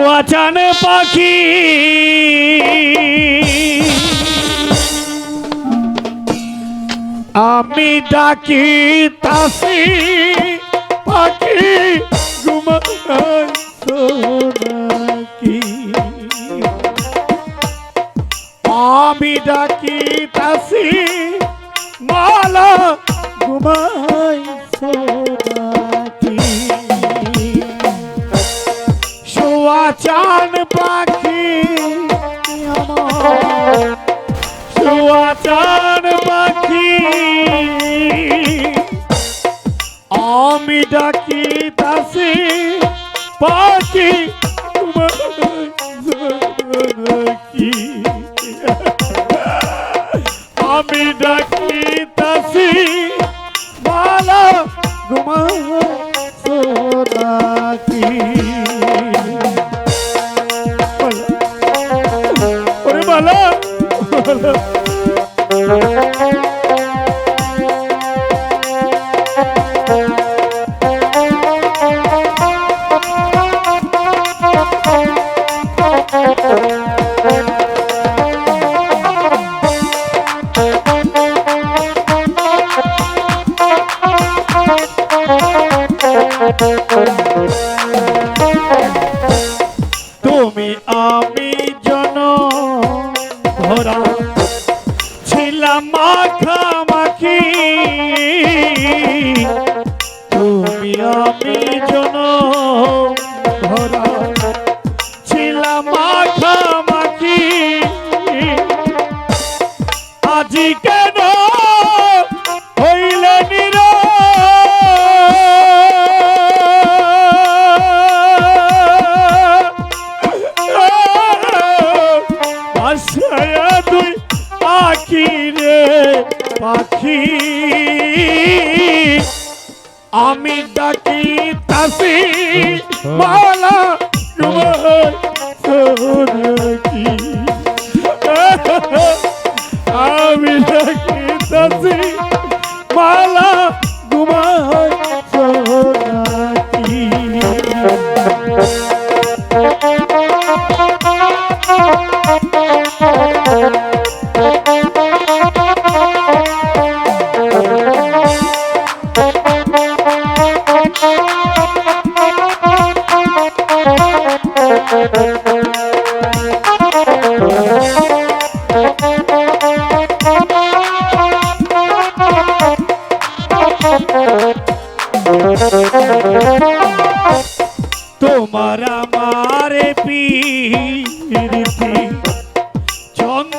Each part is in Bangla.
শোয়াচান পাখি। আমি ডাকি তাসি পাখি। ডাকি তাসি পাখি কি? আমি ডাকি তাসি মালা ঘুমা সোনাকি মালা তুমি আমি জন ধরা ছিলাম মাখামাখি তুমি আমি জন ধরা ছিলাম মাখামাখি আজি পাখি। আমি ডাকি তাসি মালা সোনাকি। আমি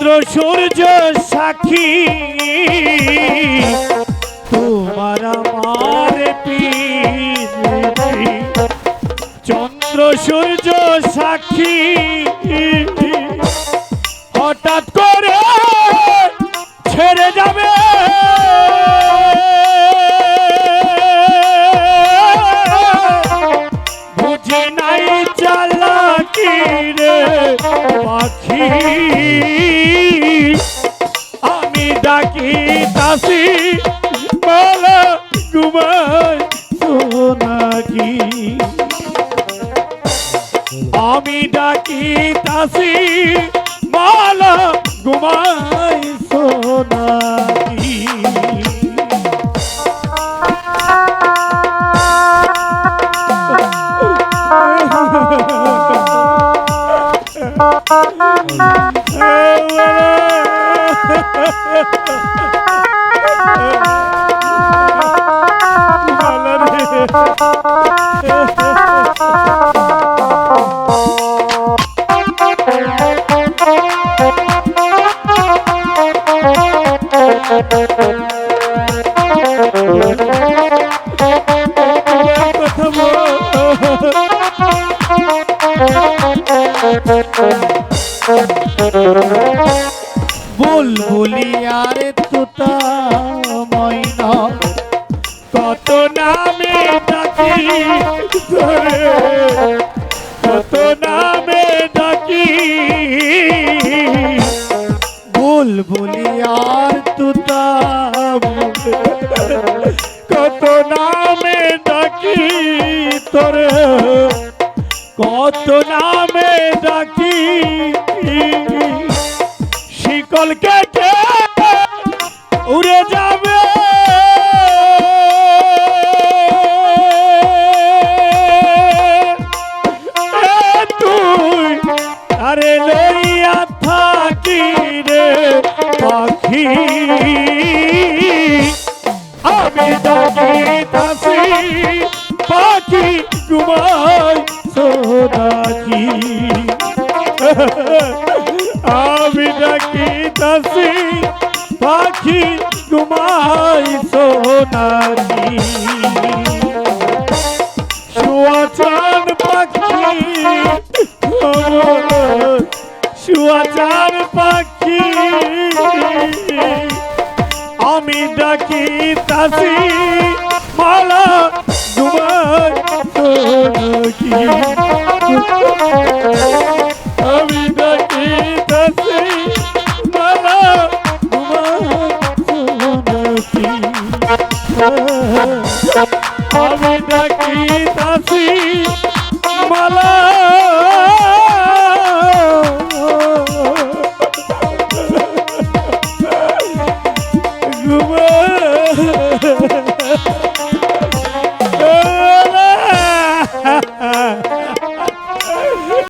চন্দ্র সূর্য সাক্ষী। তোমার আমার চন্দ্র সূর্য সাক্ষী। হঠাৎ করে তাসি বুলবুলি আর ময়না কত নামে ডাকি ধরে কত নামে ডাকি। বুলবুলি আর নামে ডাকি তোরে। কত নামে ডাকি শিকল কেটে উড়ে যাবে। তুই আরে লইয়া থাকি রে পাখি। আমি ডাকিতাছি পাখি ঘুমাই সোনাকি আমি ডাকিতাছি পাখি ঘুমাই সোনাকি শুয়াচান পাখি শুয়াচান পাখি। আমি ডাকি তাসি আমি ডাকিতেছি মালা আমি ডাকি